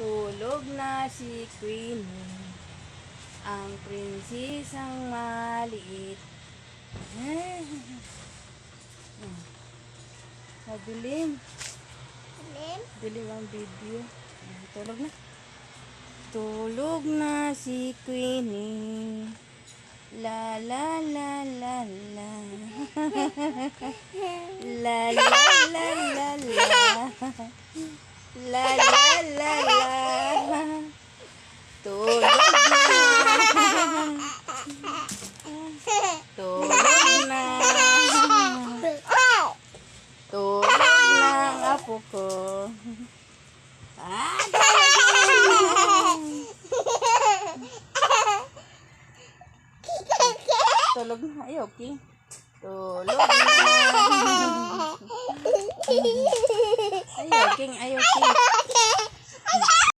Tulog na si Queenie, ang prinsesang maliit. Ah. Ah. Madilim. Lim? Dilim ang video. Tulog na. Tulog na si Queenie. La la la la la. la la la la la. La la la la. Tulog na. Tulog na. Tulog na ang apo ko. Ah, tulog na. Ay, okay. Tulog na. Ay, okay. Ay, okay.